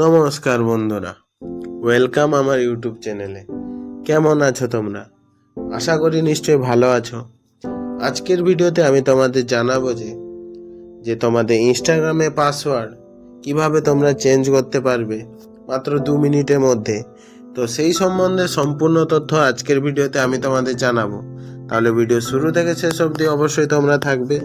নমস্কার বন্ধুরা ওয়েলকাম আমার ইউটিউব চ্যানেলে কেমন আছো তোমরা? আশা করি নিশ্চয়ই ভালো আছো। আজকের ভিডিওতে আমি তোমাদের জানাব যে যে তোমাদের ইনস্টাগ্রামে পাসওয়ার্ড কীভাবে তোমরা চেঞ্জ করতে পারবে মাত্র দু মিনিটের মধ্যে। তো সেই সম্বন্ধে সম্পূর্ণ তথ্য আজকের ভিডিওতে আমি তোমাদের জানাব। তাহলে ভিডিও শুরু থেকে শেষ অবধি অবশ্যই তোমরা থাকবে,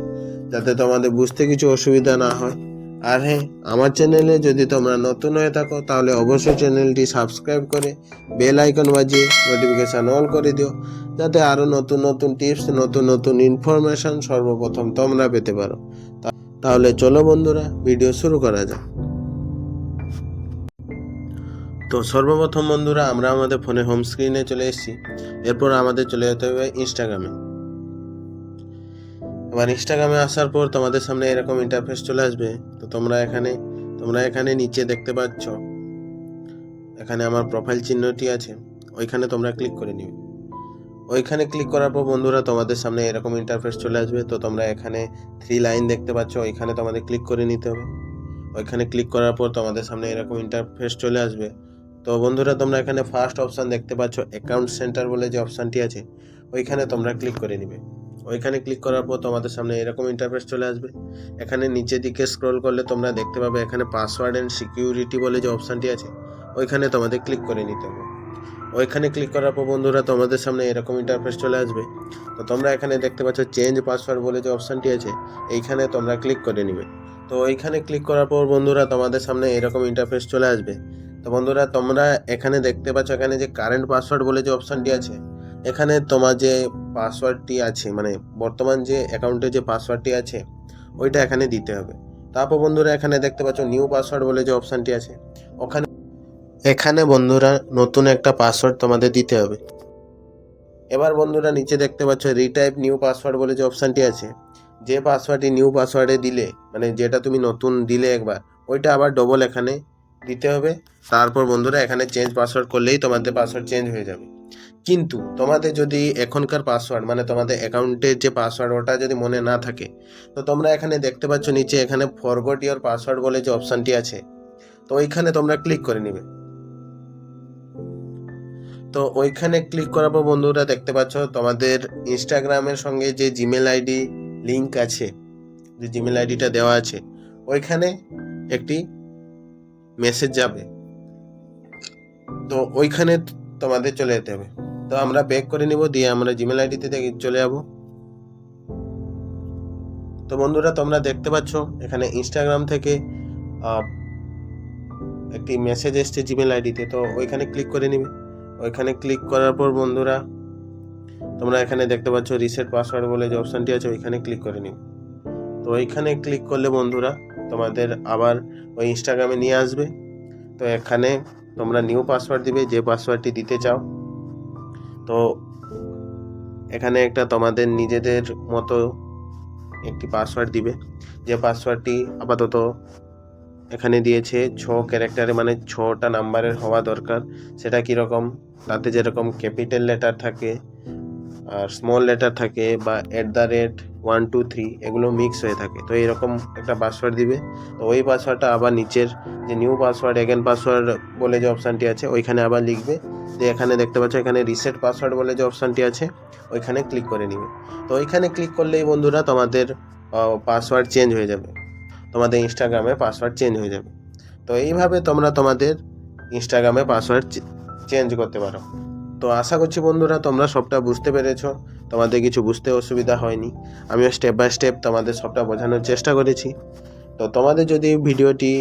যাতে তোমাদের বুঝতে কিছু অসুবিধা না হয়। আর হ্যাঁ আমার চ্যানেলে যদি তোমরা নতুন হয়ে থাকো, তাহলে অবশ্যই চ্যানেলটি সাবস্ক্রাইব করে বেল আইকন বাজিয়ে নোটিফিকেশান অন করে দিও, যাতে আরও নতুন নতুন টিপস নতুন নতুন ইনফরমেশন সর্বপ্রথম তোমরা পেতে পারো। তাহলে চলো বন্ধুরা ভিডিও শুরু করা যাক। তো সর্বপ্রথম বন্ধুরা, আমরা আমাদের ফোনে হোম স্ক্রিনে চলে এসেছি। এরপর আমাদের চলে যেতে হবে ইনস্টাগ্রামে এবার ইনস্টাগ্রামে আসার পর তোমাদের সামনে এরকম ইন্টারফেস চলে আসবে। তো তোমরা এখানে তোমরা এখানে নিচে দেখতে পাচ্ছ, এখানে আমার প্রোফাইল চিহ্নটি আছে, ওইখানে তোমরা ক্লিক করে নিবে। ওইখানে ক্লিক করার পর বন্ধুরা তোমাদের সামনে এরকম ইন্টারফেস চলে আসবে, তো তোমরা এখানে থ্রি লাইন দেখতে পাচ্ছ, ওইখানে তোমাদের ক্লিক করে নিতে হবে। ওইখানে ক্লিক করার পর তোমাদের সামনে এরকম ইন্টারফেস চলে আসবে। তো বন্ধুরা তোমরা এখানে ফার্স্ট অপশান দেখতে পাচ্ছ অ্যাকাউন্ট সেন্টার বলে যে অপশানটি আছে, ওইখানে তোমরা ক্লিক করে নিবে। ওইখানে ক্লিক করার পর তোমাদের সামনে এরকম ইন্টারফেস চলে আসবে। এখানে নিচের দিকে স্ক্রল করলে তোমরা দেখতে পাবে এখানে পাসওয়ার্ড অ্যান্ড সিকিউরিটি বলে যে অপশানটি আছে, ওইখানে তোমাদের ক্লিক করে নিতে হবে। ওইখানে ক্লিক করার পর বন্ধুরা তোমাদের সামনে এরকম ইন্টারফেস চলে আসবে। তো তোমরা এখানে দেখতে পাচ্ছ চেঞ্জ পাসওয়ার্ড বলে যে অপশানটি আছে, এইখানে তোমরা ক্লিক করে নিবে। তো ওইখানে ক্লিক করার পর বন্ধুরা তোমাদের সামনে এরকম ইন্টারফেস চলে আসবে। তো বন্ধুরা তোমরা এখানে দেখতে পাচ্ছ এখানে যে কারেন্ট পাসওয়ার্ড বলে যে অপশানটি আছে এখানে তোমার যে পাসওয়ার্ডটি আছে মানে বর্তমান যে অ্যাকাউন্টে যে পাসওয়ার্ডটি আছে, ওইটা এখানে দিতে হবে। তারপর বন্ধুরা এখানে দেখতে পাচ্ছ নিউ পাসওয়ার্ড বলে যে অপশানটি আছে। ওখানে এখানে বন্ধুরা নতুন একটা পাসওয়ার্ড তোমাদের দিতে হবে। এবার বন্ধুরা নিচে দেখতে পাচ্ছ রিটাইপ নিউ পাসওয়ার্ড বলে যে অপশানটি আছে। যে পাসওয়ার্ডটি নিউ পাসওয়ার্ডে দিলে মানে যেটা তুমি নতুন দিলে একবার, ওইটা আবার ডবল এখানে দিতে হবে। তারপর বন্ধুরা এখানে চেঞ্জ পাসওয়ার্ড করলেই তোমাদের পাসওয়ার্ড চেঞ্জ হয়ে যাবে। কিন্তু তোমাদের যদি এখনকার পাসওয়ার্ড মানে তোমাদের অ্যাকাউন্টের যে পাসওয়ার্ড ওটা যদি মনে না থাকে, তো তোমরা এখানে দেখতে পাচ্ছ নিচে এখানে ফরগট ইওর পাসওয়ার্ড বলে যে অপশানটি আছে, তো ওইখানে তোমরা ক্লিক করে নিবে। তো ওইখানে ক্লিক করার পর বন্ধুরা দেখতে পাচ্ছ তোমাদের ইনস্টাগ্রামের সঙ্গে যে জিমেল আইডি লিংক আছে, যে জিমেল আইডিটা দেওয়া আছে, ওইখানে একটি মেসেজ যাবে। তো ওইখানে তোমাদের চলে যেতে হবে। তো আমরা ব্যাক করে নিব, দিয়ে আমরা জিমেল আইডিতে চলে যাব। তো বন্ধুরা, তোমরা দেখতে পাচ্ছ, এখানে ইনস্টাগ্রাম থেকে একটি মেসেজ এসছে জিমেল আইডিতে তো। ওইখানে ক্লিক করে নিবে। ওইখানে ক্লিক করার পর বন্ধুরা, তোমরা এখানে দেখতে পাচ্ছ রিসেট পাসওয়ার্ড বলে যে অপশানটি আছে, ওইখানে ক্লিক করে নিবে। তো ওইখানে ক্লিক করলে বন্ধুরা, তোমাদের আবার ওই ইনস্টাগ্রামে নিয়ে আসবে। তো এখানে তোমরা নিউ পাসওয়ার্ড দিবে, যে পাসওয়ার্ডটি দিতে চাও। তো এখানে একটা তোমাদের নিজেদের মতো একটি পাসওয়ার্ড দিবে। যে পাসওয়ার্ডটি আপাতত এখানে দিয়েছে, ছ ক্যারেক্টারে মানে ছটা নাম্বারের হওয়া দরকার। সেটা কীরকম তাতে যেরকম ক্যাপিটাল লেটার থাকে, আর স্মল লেটার থাকে, বা at the rate one two three এগুলো মিক্স হয়ে থাকে। তো এইরকম একটা পাসওয়ার্ড দিবে। তো ওই পাসওয়ার্ডটা আবার নিচের যে নিউ পাসওয়ার্ড এগেন পাসওয়ার্ড বলে যে অপশানটি আছে, ওইখানে আবার লিখবে। যে এখানে দেখতে পাচ্ছ, এখানে রিসেট পাসওয়ার্ড বলে যে অপশানটি আছে, ওইখানে ক্লিক করে নিবে। তো ওইখানে ক্লিক করলেই বন্ধুরা তোমাদের পাসওয়ার্ড চেঞ্জ হয়ে যাবে। তোমাদের ইনস্টাগ্রামে পাসওয়ার্ড চেঞ্জ হয়ে যাবে। তো এইভাবে তোমরা তোমাদের ইনস্টাগ্রামে পাসওয়ার্ড চেঞ্জ করতে পারো। তো আশা করছি বন্ধুরা তোমরা সবটা বুঝতে পেরেছ। তোমাদের কিছু বুঝতে অসুবিধা হয়নি। আমিও স্টেপ বাই স্টেপ তোমাদের সবটা বোঝানোর চেষ্টা করেছি। তো তোমাদের যদি ভিডিওটি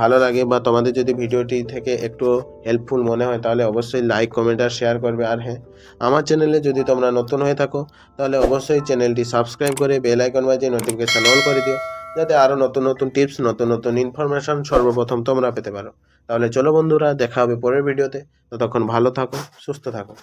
ভালো লাগে বা তোমাদের যদি ভিডিওটি থেকে একটু হেল্পফুল মনে হয়, তাহলে অবশ্যই লাইক কমেন্ট আর শেয়ার করবে। আর হ্যাঁ আমার চ্যানেলে যদি তোমরা নতুন হয়ে থাকো, তাহলে অবশ্যই চ্যানেলটি সাবস্ক্রাইব করে বেল আইকন বাজিয়ে নোটিফিকেশান অন করে দিও, যাতে আরও নতুন নতুন টিপস নতুন নতুন ইনফরমেশন সর্বপ্রথম তোমরা পেতে পারো। তাহলে চলো বন্ধুরা, দেখা হবে পরের ভিডিওতে। ততক্ষণ ভালো থাকো, সুস্থ থাকো।